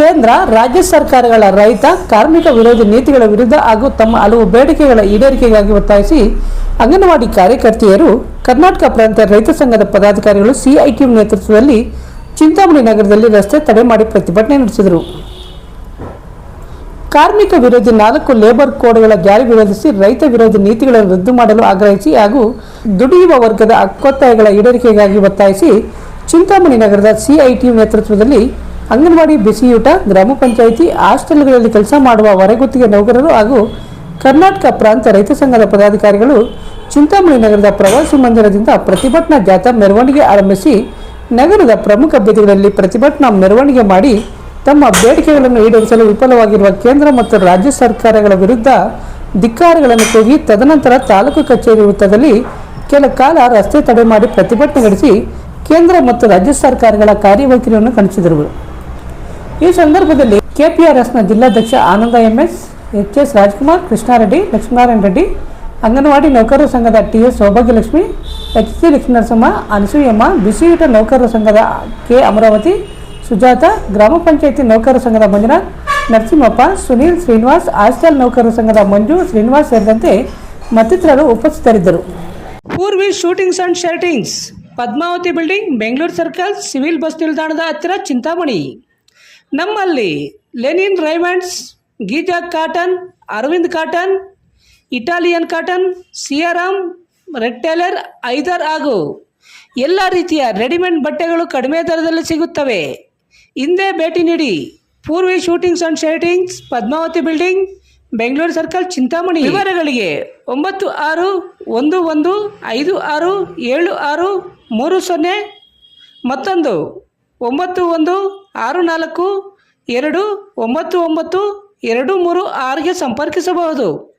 ಕೇಂದ್ರ, ರಾಜ್ಯ ಸರ್ಕಾರಗಳ ರೈತ, ಕಾರ್ಮಿಕ ವಿರೋಧಿ ನೀತಿಗಳ ವಿರುದ್ಧ ಹಾಗೂ ತಮ್ಮ ಹಲವು ಬೇಡಿಕೆಗಳ ಈಡೇರಿಕೆಗಾಗಿ ಒತ್ತಾಯಿಸಿ ಅಂಗನವಾಡಿ ಕಾರ್ಯಕರ್ತೆಯರು, ಕರ್ನಾಟಕ ಪ್ರಾಂತ ರೈತ ಸಂಘದ ಪದಾಧಿಕಾರಿಗಳು ಸಿಐಟಿ ನೇತೃತ್ವದಲ್ಲಿ ಚಿಂತಾಮಣಿ ನಗರದಲ್ಲಿ ರಸ್ತೆ ತಡೆ ಮಾಡಿ ಪ್ರತಿಭಟನೆ ನಡೆಸಿದರು. ಕಾರ್ಮಿಕ ವಿರೋಧಿ ನಾಲ್ಕು ಲೇಬರ್ ಕೋಡ್ಗಳ ಜಾರಿ ವಿರೋಧಿಸಿ ರೈತ ವಿರೋಧಿ ನೀತಿಗಳನ್ನು ರದ್ದು ಮಾಡಲು ಆಗ್ರಹಿಸಿ ಹಾಗೂ ದುಡಿಯುವ ವರ್ಗದ ಹಕ್ಕೊತ್ತಾಯಗಳ ಈಡೇರಿಕೆಗಾಗಿ ಒತ್ತಾಯಿಸಿ ಚಿಂತಾಮಣಿ ನಗರದ ಸಿಐಟಿ ನೇತೃತ್ವದಲ್ಲಿ ಅಂಗನವಾಡಿ ಬಿಸಿಯೂಟ, ಗ್ರಾಮ ಪಂಚಾಯಿತಿ, ಹಾಸ್ಟೆಲ್ಗಳಲ್ಲಿ ಕೆಲಸ ಮಾಡುವ ಹೊರಗುತ್ತಿಗೆ ನೌಕರರು ಹಾಗೂ ಕರ್ನಾಟಕ ಪ್ರಾಂತ ರೈತ ಸಂಘದ ಪದಾಧಿಕಾರಿಗಳು ಚಿಂತಾಮಣಿ ನಗರದ ಪ್ರವಾಸಿ ಮಂದಿರದಿಂದ ಪ್ರತಿಭಟನಾ ಜಾಥಾ ಮೆರವಣಿಗೆ ಆರಂಭಿಸಿ, ನಗರದ ಪ್ರಮುಖ ಬೀದಿಗಳಲ್ಲಿ ಪ್ರತಿಭಟನಾ ಮೆರವಣಿಗೆ ಮಾಡಿ ತಮ್ಮ ಬೇಡಿಕೆಗಳನ್ನು ಈಡೇರಿಸಲು ವಿಫಲವಾಗಿರುವ ಕೇಂದ್ರ ಮತ್ತು ರಾಜ್ಯ ಸರ್ಕಾರಗಳ ವಿರುದ್ಧ ಧಿಕ್ಕಾರಗಳನ್ನು ಕೂಗಿ ತದನಂತರ ತಾಲೂಕು ಕಚೇರಿ ವೃತ್ತದಲ್ಲಿ ಕೆಲ ಕಾಲ ರಸ್ತೆ ತಡೆ ಮಾಡಿ ಪ್ರತಿಭಟನೆ ನಡೆಸಿ ಕೇಂದ್ರ ಮತ್ತು ರಾಜ್ಯ ಸರ್ಕಾರಗಳ ಕಾರ್ಯವೈಖರಿಯನ್ನು ಖಂಡಿಸಿದರು ಈ ಸಂದರ್ಭದಲ್ಲಿ ಕೆಪಿಆರ್ಎಸ್ನ ಜಿಲ್ಲಾಧ್ಯಕ್ಷ Ananda MS H S Rajkumar, Krishnareddy, Lakshminarayana Reddy, anganwadi ನೌಕರರ ಸಂಘದ T S Soubhagyalakshmi H C Lakshminarasamma Anasuyamma ಬಿಸಿಯೂಟ ನೌಕರರ ಸಂಘದ ಕೆ ಅಮರಾವತಿ, ಸುಜಾತ, ಗ್ರಾಮ ಪಂಚಾಯಿತಿ ನೌಕರರ ಸಂಘದ ಮಂಜುನಾಥ್, ನರಸಿಂಹಪ್ಪ, ಸುನೀಲ್ ಶ್ರೀನಿವಾಸ್, ಹಾಸ್ಟೆಲ್ ನೌಕರರ ಸಂಘದ ಮಂಜು ಶ್ರೀನಿವಾಸ್ ಸೇರಿದಂತೆ ಮತ್ತಿತರರು ಉಪಸ್ಥಿತರಿದ್ದರು. Poorvi suitings and shirtings Padmavathi building, Bengaluru circle, civil bus ನಿಲ್ದಾಣದ ಹತ್ತಿರ ಚಿಂತಾಮಣಿ. ನಮ್ಮಲ್ಲಿ linen Raymonds, Giza cotton, Arvind cotton, Italian cotton, Siyaram, red tailor, ಐದರ್ ಹಾಗೂ ಎಲ್ಲ ರೀತಿಯ ರೆಡಿಮೇಡ್ ಬಟ್ಟೆಗಳು ಕಡಿಮೆ ದರದಲ್ಲಿ ಸಿಗುತ್ತವೆ. ಹಿಂದೆ ಭೇಟಿ ನೀಡಿ Poorvi suitings and shirtings Padmavathi building, Bengaluru circle, Chintamani. ವಿವರಗಳಿಗೆ ಒಂಬತ್ತು ಆರು ಒಂದು ಒಂದು ಐದು ಆರು ಏಳು ಆರು ಮೂರು ಸೊನ್ನೆ ಮತ್ತೊಂದು ಒಂಬತ್ತು ಒಂದು ಆರು ನಾಲ್ಕು ಎರಡು ಒಂಬತ್ತು ಒಂಬತ್ತು ಎರಡು ಮೂರು ಆರಿಗೆ ಸಂಪರ್ಕಿಸಬಹುದು.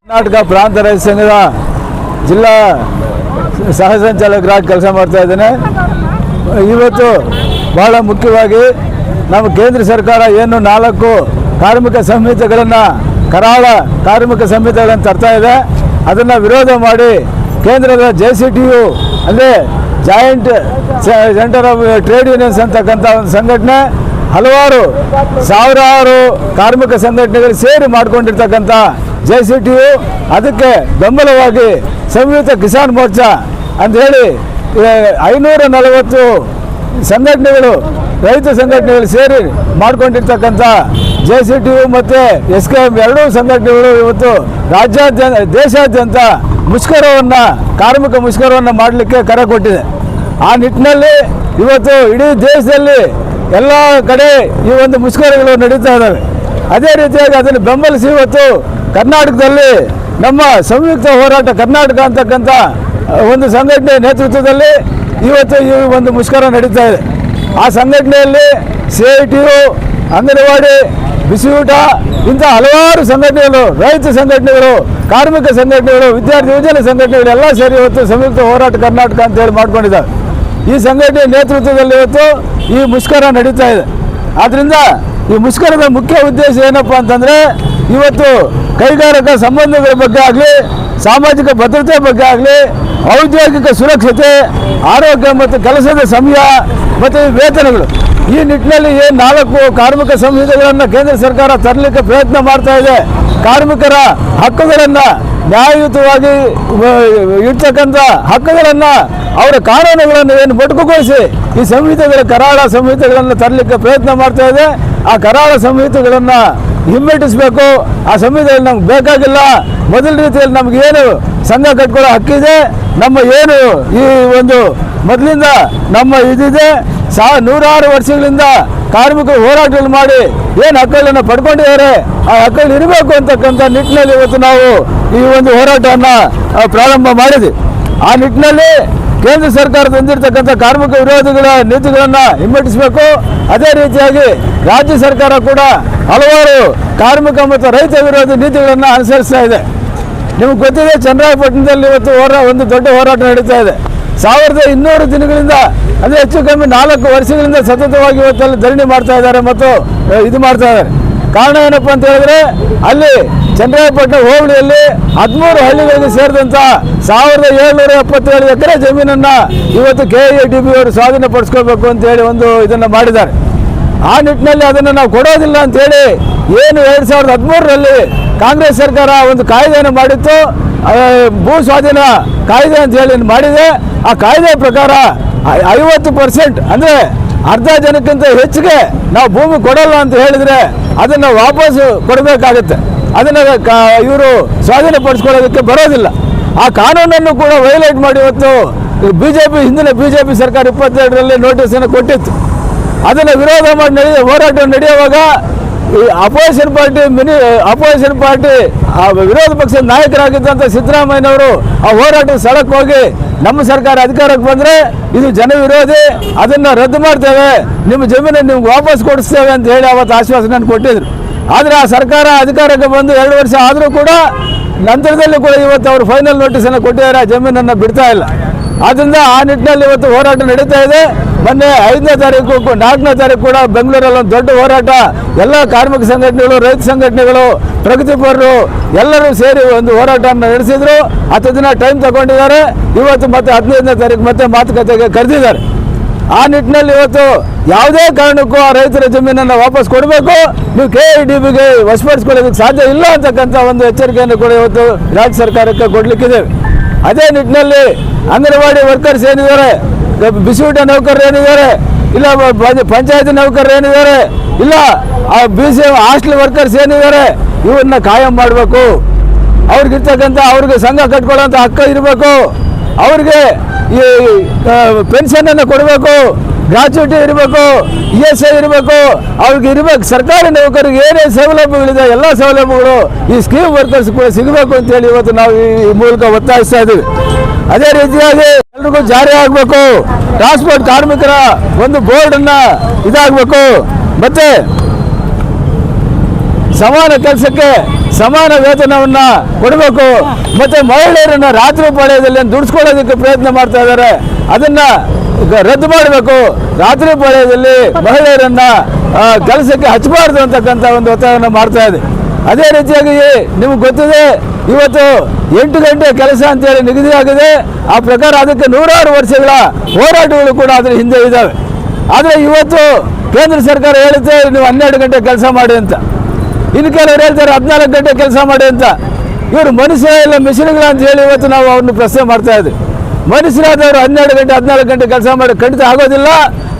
ಕರ್ನಾಟಕ ಪ್ರಾಂತ ರೈತ ಸಂಘದ ಜಿಲ್ಲಾ ಸಹ ಸಂಚಾಲಕರಾಗಿ ಕೆಲಸ ಮಾಡ್ತಾ ಇದ್ದೇನೆ. ಇವತ್ತು ಬಹಳ ಮುಖ್ಯವಾಗಿ ನಮ್ಮ ಕೇಂದ್ರ ಸರ್ಕಾರ ಏನು ನಾಲ್ಕು ಕಾರ್ಮಿಕ ಸಂಹಿತೆಗಳನ್ನು, ಕರಾಳ ಕಾರ್ಮಿಕ ಸಂಹಿತೆಗಳನ್ನು ತರ್ತಾ ಇದೆ. ಅದನ್ನು ವಿರೋಧ ಮಾಡಿ ಕೇಂದ್ರದ ಜೆ ಸಿ ಟಿ ಯು ಅಂದರೆ joint centre of trade unions ಅಂತಕ್ಕಂಥ ಒಂದು ಸಂಘಟನೆ ಹಲವಾರು ಸಾವಿರಾರು ಕಾರ್ಮಿಕ ಸಂಘಟನೆಗಳು ಸೇರಿ ಮಾಡಿಕೊಂಡಿರ್ತಕ್ಕಂಥ ಜೆ ಸಿ ಟಿ ಯು. ಅದಕ್ಕೆ ಬೆಂಬಲವಾಗಿ ಸಂಯುಕ್ತ ಕಿಸಾನ್ ಮೋರ್ಚಾ ಅಂತ ಹೇಳಿ ಐನೂರ ನಲವತ್ತು ಸಂಘಟನೆಗಳು, ರೈತ ಸಂಘಟನೆಗಳು ಸೇರಿ ಮಾಡಿಕೊಂಡಿರ್ತಕ್ಕಂಥ ಜೆ ಸಿ ಟಿ ಯು ಮತ್ತು ಎಸ್ ಕೆ ಎಂ ಎರಡೂ ಸಂಘಟನೆಗಳು ಇವತ್ತು ರಾಜ್ಯಾದ್ಯಂತ ದೇಶಾದ್ಯಂತ ಮುಷ್ಕರವನ್ನು, ಕಾರ್ಮಿಕ ಮುಷ್ಕರವನ್ನು ಮಾಡಲಿಕ್ಕೆ ಕರೆ ಕೊಟ್ಟಿದೆ ಆ ನಿಟ್ಟಿನಲ್ಲಿ ಇವತ್ತು ಇಡೀ ದೇಶದಲ್ಲಿ ಎಲ್ಲ ಕಡೆ ಈ ಒಂದು ಮುಷ್ಕರಗಳು ನಡೀತಾ ಇದ್ದಾವೆ. ಅದೇ ರೀತಿಯಾಗಿ ಅದನ್ನು ಬೆಂಬಲಿಸಿ ಇವತ್ತು ಕರ್ನಾಟಕದಲ್ಲಿ ನಮ್ಮ ಸಂಯುಕ್ತ ಹೋರಾಟ ಕರ್ನಾಟಕ ಅಂತಕ್ಕಂಥ ಒಂದು ಸಂಘಟನೆ ನೇತೃತ್ವದಲ್ಲಿ ಇವತ್ತು ಈ ಒಂದು ಮುಷ್ಕರ ನಡೀತಾ ಇದೆ. ಆ ಸಂಘಟನೆಯಲ್ಲಿ C I T U, anganwadi, ಬಿಸಿಯೂಟ, ಇಂಥ ಹಲವಾರು ಸಂಘಟನೆಗಳು, ರೈತ ಸಂಘಟನೆಗಳು, ಕಾರ್ಮಿಕ ಸಂಘಟನೆಗಳು, ವಿದ್ಯಾರ್ಥಿ ಯುವಜನ ಸಂಘಟನೆಗಳು ಎಲ್ಲ ಸೇರಿ ಇವತ್ತು ಸಂಯುಕ್ತ ಹೋರಾಟ ಕರ್ನಾಟಕ ಅಂತೇಳಿ ಮಾಡ್ಕೊಂಡಿದ್ದಾವೆ ಈ ಸಂಘಟನೆ ನೇತೃತ್ವದಲ್ಲಿ ಇವತ್ತು ಈ ಮುಷ್ಕರ ನಡೀತಾ ಇದೆ. ಆದ್ದರಿಂದ ಈ ಮುಷ್ಕರದ ಮುಖ್ಯ ಉದ್ದೇಶ ಏನಪ್ಪ ಅಂತಂದ್ರೆ ಇವತ್ತು ಕೈಗಾರಿಕಾ ಸಂಬಂಧಗಳ ಬಗ್ಗೆ ಆಗಲಿ, ಸಾಮಾಜಿಕ ಭದ್ರತೆ ಬಗ್ಗೆ ಆಗಲಿ, ಔದ್ಯೋಗಿಕ ಸುರಕ್ಷತೆ, ಆರೋಗ್ಯ ಮತ್ತು ಕೆಲಸದ ಸಮಯ ಮತ್ತು ವೇತನಗಳು. ಈ ನಿಟ್ಟಿನಲ್ಲಿ ಏನು ನಾಲ್ಕು ಕಾರ್ಮಿಕ ಸಂಹಿತೆಗಳನ್ನು ಕೇಂದ್ರ ಸರ್ಕಾರ ತರಲಿಕ್ಕೆ ಪ್ರಯತ್ನ ಮಾಡ್ತಾ ಇದೆ. ಕಾರ್ಮಿಕರ ಹಕ್ಕುಗಳನ್ನು ನ್ಯಾಯಯುತವಾಗಿ ಇರ್ತಕ್ಕಂಥ ಹಕ್ಕುಗಳನ್ನು ಅವರ ಕಾನೂನುಗಳನ್ನು ಏನು ಮೊಟಕುಗೊಳಿಸಿ ಈ ಸಂಹಿತೆಗಳ ಕರಾಳ ಸಂಹಿತೆಗಳನ್ನು ತರಲಿಕ್ಕೆ ಪ್ರಯತ್ನ ಮಾಡ್ತಾ ಇದೆ. ಆ ಕರಾಳ ಸಂಹಿತೆಗಳನ್ನು ಹಿಮ್ಮೆಟ್ಟಿಸಬೇಕು. ಆ ಸಂಹಿತೆಗಳು ನಮ್ಗೆ ಬೇಕಾಗಿಲ್ಲ. ಮೊದಲ ರೀತಿಯಲ್ಲಿ ನಮ್ಗೆ ಏನು ಸಂಘ ಕಟ್ಕೊಳ್ಳೋ ಹಕ್ಕಿದೆ. ನಮ್ಮ ಏನು ಈ ಒಂದು ಮೊದಲಿಂದ ನಮ್ಮ ಇದಿದೆ. ಸಾ ನೂರಾರು ವರ್ಷಗಳಿಂದ ಕಾರ್ಮಿಕರು ಹೋರಾಟಗಳು ಮಾಡಿ ಏನು ಹಕ್ಕುಗಳನ್ನು ಪಡ್ಕೊಂಡಿದ್ದಾರೆ, ಆ ಹಕ್ಕುಗಳು ಇರಬೇಕು ಅಂತಕ್ಕಂಥ ನಿಟ್ಟಿನಲ್ಲಿ ಇವತ್ತು ನಾವು ಈ ಒಂದು ಹೋರಾಟವನ್ನು ಪ್ರಾರಂಭ ಮಾಡಿದ್ವಿ. ಆ ನಿಟ್ಟಿನಲ್ಲಿ ಕೇಂದ್ರ ಸರ್ಕಾರ ತಂದಿರತಕ್ಕಂಥ ಕಾರ್ಮಿಕ ವಿರೋಧಿಗಳ ನೀತಿಗಳನ್ನು ಹಿಮ್ಮೆಟ್ಟಿಸಬೇಕು. ಅದೇ ರೀತಿಯಾಗಿ ರಾಜ್ಯ ಸರ್ಕಾರ ಕೂಡ ಹಲವಾರು ಕಾರ್ಮಿಕ ಮತ್ತು ರೈತ ವಿರೋಧಿ ನೀತಿಗಳನ್ನು ಅನುಸರಿಸ್ತಾ ಇದೆ. ನಿಮ್ಗೆ ಗೊತ್ತಿದೆ ಚನ್ನರಾಯಪಟ್ಟಣದಲ್ಲಿ ಇವತ್ತು ಹೋರಾ, ಒಂದು ದೊಡ್ಡ ಹೋರಾಟ ನಡೀತಾ ಇದೆ. ಸಾವಿರದ ಇನ್ನೂರು ದಿನಗಳಿಂದ ಅಂದರೆ ಹೆಚ್ಚು ಕಮ್ಮಿ ನಾಲ್ಕು ವರ್ಷಗಳಿಂದ ಸತತವಾಗಿ ಇವತ್ತಲ್ಲಿ ಧರಣಿ ಮಾಡ್ತಾ ಇದ್ದಾರೆ ಮತ್ತು ಇದು ಮಾಡ್ತಾ ಇದ್ದಾರೆ. ಕಾರಣ ಏನಪ್ಪ ಅಂತ ಹೇಳಿದ್ರೆ ಅಲ್ಲಿ ಚಂದ್ರಾಯಪಟ್ಟಣ ಹೋಬಳಿಯಲ್ಲಿ ಹದಿಮೂರು ಹಳ್ಳಿಗಳಿಗೆ ಸೇರಿದಂಥ ಸಾವಿರದ ಏಳ್ನೂರ ಎಪ್ಪತ್ತೇಳು ಎಕರೆ ಜಮೀನನ್ನು ಇವತ್ತು ಕೆ ಎ ಡಿ ಬಿ ಅವರು ಸ್ವಾಧೀನಪಡಿಸ್ಕೋಬೇಕು ಅಂತೇಳಿ ಒಂದು ಇದನ್ನು ಮಾಡಿದ್ದಾರೆ. ಆ ನಿಟ್ಟಿನಲ್ಲಿ ಅದನ್ನು ನಾವು ಕೊಡೋದಿಲ್ಲ ಅಂತೇಳಿ ಏನು ಎರಡು ಸಾವಿರದ ಹದಿಮೂರರಲ್ಲಿ ಕಾಂಗ್ರೆಸ್ ಸರ್ಕಾರ ಒಂದು ಕಾಯ್ದೆಯನ್ನು ಮಾಡಿತ್ತು. ಭೂ ಸ್ವಾಧೀನ ಕಾಯ್ದೆ ಅಂತ ಹೇಳಿ ಮಾಡಿದೆ. ಆ ಕಾಯ್ದೆ ಪ್ರಕಾರ ಐವತ್ತು ಪರ್ಸೆಂಟ್ ಅಂದರೆ ಅರ್ಧ ಜನಕ್ಕಿಂತ ಹೆಚ್ಚಿಗೆ ನಾವು ಭೂಮಿ ಕೊಡಲ್ಲ ಅಂತ ಹೇಳಿದ್ರೆ ಅದನ್ನು ವಾಪಸ್ ಕೊಡಬೇಕಾಗುತ್ತೆ. ಅದನ್ನು ಇವರು ಸ್ವಾಧೀನಪಡಿಸ್ಕೊಳ್ಳೋದಕ್ಕೆ ಬರೋದಿಲ್ಲ. ಆ ಕಾನೂನನ್ನು ಕೂಡ ವೈಲೇಟ್ ಮಾಡಿ ಇವತ್ತು ಬಿ ಜೆ ಪಿ ಹಿಂದಿನ ಬಿ ಜೆ ಪಿ ಸರ್ಕಾರ ಇಪ್ಪತ್ತೆರಡರಲ್ಲಿ ನೋಟಿಸನ್ನು ಕೊಟ್ಟಿತ್ತು. ಅದನ್ನು ವಿರೋಧ ಮಾಡಿ ನಡೆಯ ಹೋರಾಟ ನಡೆಯುವಾಗ ಈ opposition party mini, opposition party, ಆ ವಿರೋಧ ಪಕ್ಷದ ನಾಯಕರಾಗಿದ್ದಂಥ ಸಿದ್ದರಾಮಯ್ಯನವರು ಆ ಹೋರಾಟದ ಸ್ಥಳಕ್ಕೆ ಹೋಗಿ ನಮ್ಮ ಸರ್ಕಾರ ಅಧಿಕಾರಕ್ಕೆ ಬಂದರೆ ಇದು ಜನ ವಿರೋಧಿ ಅದನ್ನು ರದ್ದು ಮಾಡ್ತೇವೆ, ನಿಮ್ಮ ಜಮೀನು ನಿಮ್ಗೆ ವಾಪಸ್ ಕೊಡಿಸ್ತೇವೆ ಅಂತ ಹೇಳಿ ಅವತ್ತು ಆಶ್ವಾಸನೆ ಕೊಟ್ಟಿದ್ರು. ಆದರೆ ಆ ಸರ್ಕಾರ ಅಧಿಕಾರಕ್ಕೆ ಬಂದು ಎರಡು ವರ್ಷ ಆದರೂ ಕೂಡ ನಂತರದಲ್ಲಿ ಕೂಡ ಇವತ್ತು ಅವರು ಫೈನಲ್ ನೋಟಿಸನ್ನು ಕೊಟ್ಟಿದ್ದಾರೆ, ಆ ಜಮೀನನ್ನು ಬಿಡ್ತಾ ಇಲ್ಲ. ಆದ್ದರಿಂದ ಆ ನಿಟ್ಟಿನಲ್ಲಿ ಇವತ್ತು ಹೋರಾಟ ನಡೀತಾ ಇದೆ. ಮೊನ್ನೆ ಐದನೇ ತಾರೀಕು ನಾಲ್ಕನೇ ತಾರೀಕು ಕೂಡ ಬೆಂಗಳೂರಲ್ಲಿ ಒಂದು ದೊಡ್ಡ ಹೋರಾಟ. ಎಲ್ಲ ಕಾರ್ಮಿಕ ಸಂಘಟನೆಗಳು, ರೈತ ಸಂಘಟನೆಗಳು ಪ್ರಗತಿಪರರು ಎಲ್ಲರೂ ಸೇರಿ ಒಂದು ಹೋರಾಟವನ್ನು ನಡೆಸಿದ್ರು. ಹತ್ತು ದಿನ ಟೈಮ್ ತಗೊಂಡಿದ್ದಾರೆ. ಇವತ್ತು ಮತ್ತೆ ಹದಿನೈದನೇ ತಾರೀಕು ಮತ್ತೆ ಮಾತುಕತೆಗೆ ಕರೆದಿದ್ದಾರೆ. ಆ ನಿಟ್ಟಿನಲ್ಲಿ ಇವತ್ತು ಯಾವುದೇ ಕಾರಣಕ್ಕೂ ಆ ರೈತರ ಜಮೀನನ್ನು ವಾಪಸ್ ಕೊಡಬೇಕು. ನೀವು ಕೆ ಐ ಡಿ ಬಿಗೆ ವಶಪಡಿಸ್ಕೊಳ್ಳೋದಕ್ಕೆ ಸಾಧ್ಯ ಇಲ್ಲ ಅಂತಕ್ಕಂಥ ಒಂದು ಎಚ್ಚರಿಕೆಯನ್ನು ಕೂಡ ಇವತ್ತು ರಾಜ್ಯ ಸರ್ಕಾರಕ್ಕೆ ಕೊಡಲಿಕ್ಕಿದೆ ಅದೇ ನಿಟ್ಟಿನಲ್ಲಿ ಅಂಗನವಾಡಿ ವರ್ಕರ್ಸ್ ಏನಿದ್ದಾರೆ? ಬಿಸಿಯೂಟ ನೌಕರರು ಏನಿದ್ದಾರೆ? ಇಲ್ಲ ಪಂಚಾಯತ್ ನೌಕರರು ಏನಿದ್ದಾರೆ? ಇಲ್ಲ, ಆ ಬಿ ಸಿ ಹಾಸ್ಟೆಲ್ ವರ್ಕರ್ಸ್ ಏನಿದ್ದಾರೆ? ಇವನ್ನ ಕಾಯಂ ಮಾಡಬೇಕು. ಅವ್ರಿಗಿರ್ತಕ್ಕಂಥ, ಅವ್ರಿಗೆ ಸಂಘ ಕಟ್ಕೊಳ್ಳೋಂಥ ಹಕ್ಕ ಇರಬೇಕು. ಅವ್ರಿಗೆ ಈ ಪೆನ್ಷನನ್ನು ಕೊಡಬೇಕು. ಗ್ರಾಚ್ಯುಟಿ ಇರಬೇಕು ಇ ಎಸ್ ಐ ಇರಬೇಕು, ಅವ್ರಿಗೆ ಇರಬೇಕು. ಸರ್ಕಾರಿ ನೌಕರಿಗೆ ಏನೇ ಸೌಲಭ್ಯಗಳಿದೆ, ಎಲ್ಲ ಸೌಲಭ್ಯಗಳು ಈ ಸ್ಕೀಮ್ ವರ್ಕರ್ಸ್ ಕೂಡ ಸಿಗಬೇಕು ಅಂತೇಳಿ ಇವತ್ತು ನಾವು ಈ ಮೂಲಕ ಒತ್ತಾಯಿಸ್ತಾ ಇದ್ದೀವಿ. ಅದೇ ರೀತಿಯಾಗಿ ಎಲ್ರಿಗೂ ಜಾರಿ ಆಗಬೇಕು. ಟ್ರಾನ್ಸ್ಪೋರ್ಟ್ ಕಾರ್ಮಿಕರ ಒಂದು ಬೋರ್ಡ್ ಅನ್ನ ಇದಾಗಬೇಕು. ಮತ್ತೆ ಸಮಾನ ಕೆಲಸಕ್ಕೆ ಸಮಾನ ವೇತನವನ್ನ ಕೊಡಬೇಕು. ಮತ್ತೆ ಮಹಿಳೆಯರನ್ನ ರಾತ್ರಿ ಪಾಳ್ಯದಲ್ಲಿ ದುಡಿಸ್ಕೊಳ್ಳೋದಕ್ಕೆ ಪ್ರಯತ್ನ ಮಾಡ್ತಾ ಇದ್ದಾರೆ. ಅದನ್ನ ರದ್ದು ಮಾಡಬೇಕು. ರಾತ್ರಿ ಪಾಳ್ಯದಲ್ಲಿ ಮಹಿಳೆಯರನ್ನ ಕೆಲಸಕ್ಕೆ ಹಚ್ಚಬಾರ್ದು ಅಂತಕ್ಕಂಥ ಒಂದು ಒತ್ತಾಯವನ್ನು ಮಾಡ್ತಾ ಇದೆ. ಅದೇ ರೀತಿಯಾಗಿ ನಿಮ್ಗೆ ಗೊತ್ತಿದೆ, ಇವತ್ತು ಎಂಟು ಗಂಟೆ ಕೆಲಸ ಅಂತೇಳಿ ನಿಗದಿಯಾಗಿದೆ ಆ ಪ್ರಕಾರ ಅದಕ್ಕೆ ನೂರಾರು ವರ್ಷಗಳ ಹೋರಾಟಗಳು ಕೂಡ ಅದರ ಹಿಂದೆ ಇದ್ದಾವೆ. ಆದರೆ ಇವತ್ತು ಕೇಂದ್ರ ಸರ್ಕಾರ ಹೇಳುತ್ತೆ, ನೀವು ಹನ್ನೆರಡು ಗಂಟೆ ಕೆಲಸ ಮಾಡಿ ಅಂತ. ಇನ್ನು ಕೆಲವರು ಹೇಳ್ತಾರೆ, ಹದಿನಾಲ್ಕು ಗಂಟೆ ಕೆಲಸ ಮಾಡಿ ಅಂತ. ಇವರು ಮನುಷ್ಯ ಇಲ್ಲ ಮಿಷಿನ್ಗಳ ಅಂತ ಹೇಳಿ ಇವತ್ತು ನಾವು ಅವ್ರನ್ನ ಪ್ರಶ್ನೆ ಮಾಡ್ತಾ ಇದ್ವಿ. ಮನುಷ್ಯರಾದವರು ಹನ್ನೆರಡು ಗಂಟೆ, ಹದಿನಾಲ್ಕು ಗಂಟೆ ಕೆಲಸ ಮಾಡಿ ಖಂಡಿತ ಆಗೋದಿಲ್ಲ.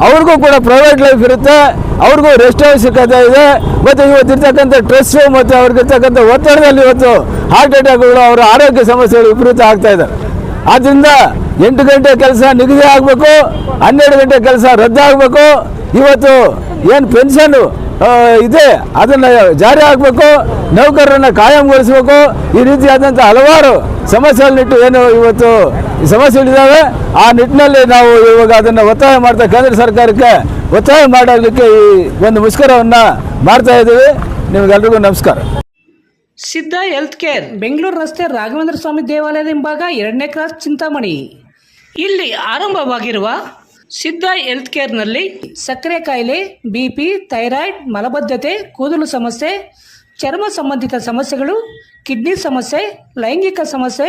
ಅವ್ರಿಗೂ ಕೂಡ ಪ್ರೈವೇಟ್ ಲೈಫ್ ಇರುತ್ತೆ. ಅವ್ರಿಗೂ ರೆಸ್ಟ್ ಅವಶ್ಯಕತೆ ಇದೆ. ಮತ್ತು ಇವತ್ತಿರ್ತಕ್ಕಂಥ ಸ್ಟ್ರೆಸ್ಸು ಮತ್ತು ಅವ್ರಿಗಿರ್ತಕ್ಕಂಥ ಒತ್ತಡದಲ್ಲಿ ಇವತ್ತು ಹಾರ್ಟ್ ಅಟ್ಯಾಕ್ಗಳು ಅವರ ಆರೋಗ್ಯ ಸಮಸ್ಯೆಗಳು ವಿಪರೀತ ಆಗ್ತಾ ಇದೆ. ಆದ್ದರಿಂದ ಎಂಟು ಗಂಟೆ ಕೆಲಸ ನಿಗದಿ ಆಗಬೇಕು. ಹನ್ನೆರಡು ಗಂಟೆ ಕೆಲಸ ರದ್ದಾಗಬೇಕು ಇವತ್ತು ಏನು ಪೆನ್ಷನ್ ಇದೆ. ಅದನ್ನು ಜಾರಿ ಆಗಬೇಕು. ನೌಕರರನ್ನು ಕಾಯಂಗೊಳಿಸಬೇಕು. ಈ ರೀತಿಯಾದಂಥ ಹಲವಾರು ಸಮಸ್ಯೆಗಳನ್ನಿಟ್ಟು ಏನು ಇವತ್ತು ಸಮಸ್ಯೆಗಳಿದ್ದಾವೆ, ಆ ನಿಟ್ಟಿನಲ್ಲಿ ನಾವು ಇವಾಗ ಅದನ್ನು ಒತ್ತಾಯ ಮಾಡ್ತಾ ಕೇಂದ್ರ ಸರ್ಕಾರಕ್ಕೆ ಒತ್ತಾಯ ಮಾಡೋದಕ್ಕೆ ಈ ಒಂದು ಮುಷ್ಕರವನ್ನು ಮಾಡ್ತಾ ಇದ್ದೀವಿ. ನಿಮಗೆಲ್ರಿಗೂ ನಮಸ್ಕಾರ. ಸಿದ್ಧ ಹೆಲ್ತ್ ಕೇರ್, ಬೆಂಗಳೂರು ರಸ್ತೆ ರಾಘವೇಂದ್ರ ಸ್ವಾಮಿ ದೇವಾಲಯದ ಹಿಂಭಾಗ ಎರಡನೇ ಕ್ರಾಸ್ ಚಿಂತಾಮಣಿ. ಇಲ್ಲಿ ಆರಂಭವಾಗಿರುವ ಸಿದ್ಧ ಹೆಲ್ತ್ ಕೇರ್ನಲ್ಲಿ ಸಕ್ಕರೆ ಕಾಯಿಲೆ, ಬಿ ಪಿ, ಥೈರಾಯ್ಡ್, ಮಲಬದ್ಧತೆ, ಕೂದಲು ಸಮಸ್ಯೆ, ಚರ್ಮ ಸಂಬಂಧಿತ ಸಮಸ್ಯೆಗಳು, ಕಿಡ್ನಿ ಸಮಸ್ಯೆ, ಲೈಂಗಿಕ ಸಮಸ್ಯೆ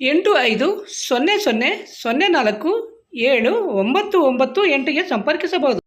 ಎಂಟು ಐದು ಸೊನ್ನೆ ಸೊನ್ನೆ ಸೊನ್ನೆ ನಾಲ್ಕು ಏಳು ಒಂಬತ್ತು ಒಂಬತ್ತು ಎಂಟಿಗೆ ಸಂಪರ್ಕಿಸಬಹುದು.